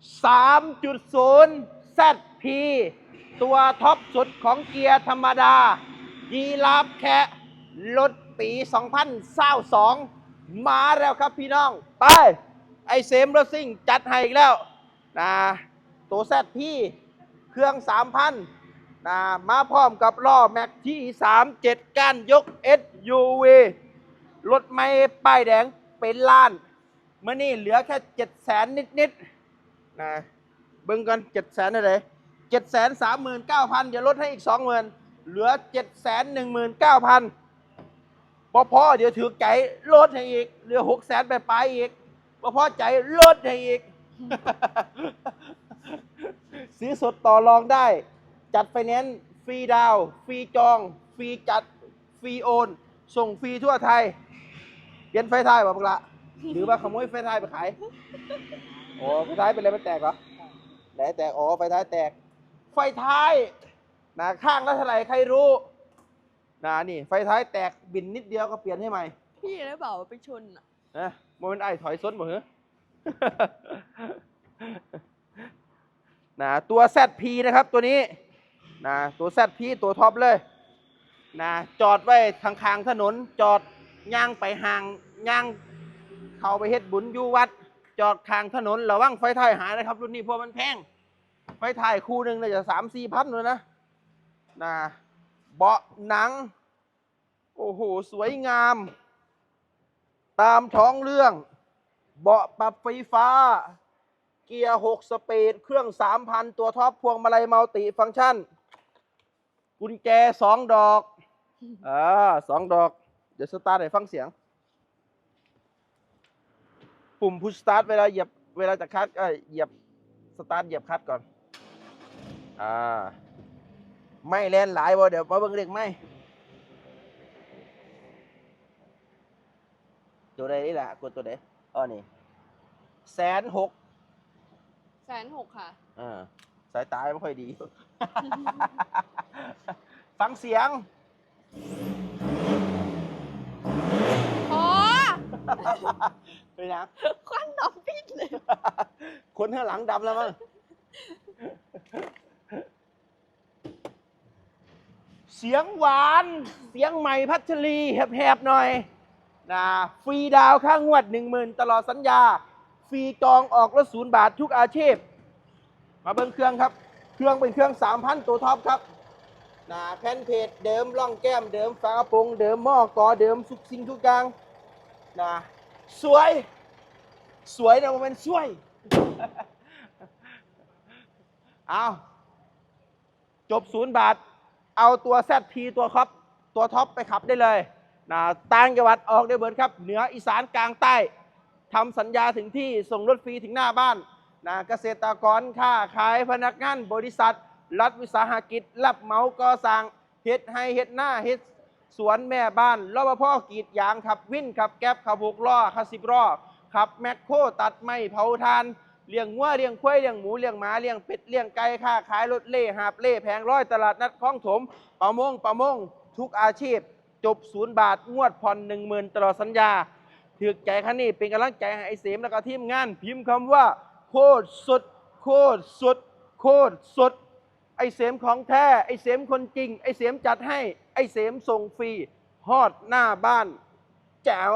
3.0 ZP ตัวท็อปสุดของเกียร์ธรรมดา ยีราฟแคะรถปี 2022 มาแล้วครับพี่น้อง ไป ไอเซมรถซิ่งจัดให้อีกแล้วนะตัวแซดพี่เครื่อง 3,000นะมาพร้อมกับล้อแม็กที่ 37 ก้านยก SUV รถไม่ป้ายแดงเป็นล้าน เมื่อนี่เหลือแค่ 7 0 0แสนนิดๆ นะเบิ่งกัน7 0 0แสนอะไรเจ็ดแสนสามหมื่นเก้าพันอย่าลดให้อีกสองหมื่นเหลือเจ็ดแสนหนึ่งหมื่นเก้าพันพอพอเดี๋ยวถือไก่ลดให้อีกเหลือหกแสนไปไปอีกพอพอใจลดให้อีกซื้อสดต่อรองได้ จัดไฟแนนซ์ฟรีดาวฟรีจอง ฟรีจัด ฟรีโอน ส่งฟรีทั่วไทยเปลี่ยนไฟไทยบอกละ หรือว่าขโมยไฟท้ายไปขายโอ้ไฟท้ายเป็นอะไรมันแตกเหรอไหนแตกอ๋อไฟท้ายแตก ไฟท้ายนะข้างละเท่าไหร่ใครรู้นะนี่ ไฟท้ายแตกบินนิดเดียวก็เปลี่ยนให้ใหม่พี่ได้เปล่าไปชนอะนะโมเมนต์ไอ้ถอยซดหมดเหรอนะตัว ZP นะครับตัวนี้นะตัว ZP ตัวท็อปเลยนะจอดไว้ทางคางถนนจอดย่างไปห่างย่าง เข้าไปเฮ็ดบุญอยู่วัด จอดคางถนนระวังไฟท้ายหายนะครับ รุ่นนี้เพราะมันแพงไฟถ่ายคู่หนึ่งเลยจะสามสี่พันเลยนะนะเบาะหนัง โอ้โห สวยงาม ตามท้องเรื่อง เบาะปรับไฟฟ้า เกียร์6สปีด เครื่อง3,000ตัวท็อปพวงมาลัยมัลติฟังก์ชัน กุญแจ2ดอกอ่าสองดอก เดี๋ยวสตาร์ทให้ฟังเสียง ปุ่มพุชสตาร์ทเวลาเหยียบเวลาจะคัดก็เหยียบสตาร์ทเหยียบคลัดก่อน อ่า ไม่แล่นหลายบ่เดี๋ยวมาเบิ่งเด็กไม่ตัวใดนี่แหละกดตัวใดอ๋อนี่แสนหกแสนหกค่ะ อ่า สายตาไม่ค่อยดี ฟังเสียง พอ เป็นยังควันดำปิดเลย คนข้างหลังดำแล้วมั้งเสียงหวาน เสียงใหม่พัชรีแหบๆหน่อยนะฟรีดาวค่างวด1 0,000ตลอดสัญญา ฟรีจองออกรถศูนย์บาททุกอาชีพ มาเบิ้งเครื่องครับ เครื่องเป็นเครื่อง3,000ตัวท็อปครับนะแผ่นเพจเดิมร่องแก้มเดิมฝากระโปรงเดิมหม้อกอเดิมทุกสิ่งทุกอย่าง นะสวย สวยนะมันเป็นสวย เอาจบศูนย์บาท เอาตัว ZP ตัวท็อปตัวท็อปไปขับได้เลยนะต่างจังหวัดออกได้เบิร์ดครับ เหนืออีสานกลางใต้ทำสัญญาถึงที่ส่งรถฟรีถึงหน้าบ้านนะเกษตรกรค้าขายพนักงานบริษัท รัฐวิสาหกิจ รับเหมาก่อสร้างเฮ็ดให้เฮ็ดหน้าเฮ็ด สวนแม่บ้านรปภกรีดยางขับวินขับแก๊บขับหกล้อขับสิบล้อขับแมคโครตัดไม้เผาทานเลี้ยงวัวเลี้ยงควายเลี้ยงหมูเลี้ยงหมาเลี้ยงเป็ดเลี้ยงไก่ค้าขายรถเล่หาบเล่แผงร้อยตลาดนัดคลองถมประมงประมงทุกอาชีพ จบศูนย์บาทงวดผ่อนหนึ่งหมื่นตลอดสัญญาถือใจคันนี้เป็นกำลังใจให้ไอ้เสมแล้วก็ทีมงานพิมพ์คำว่า โคตรสุด โคตรสุด โคตรสุด ไอ้เสมของแท้ ไอ้เสมคนจริง ไอ้เสมจัดให้ ไอ้เสมส่งฟรีฮอดหน้าบ้าน แจ๋ว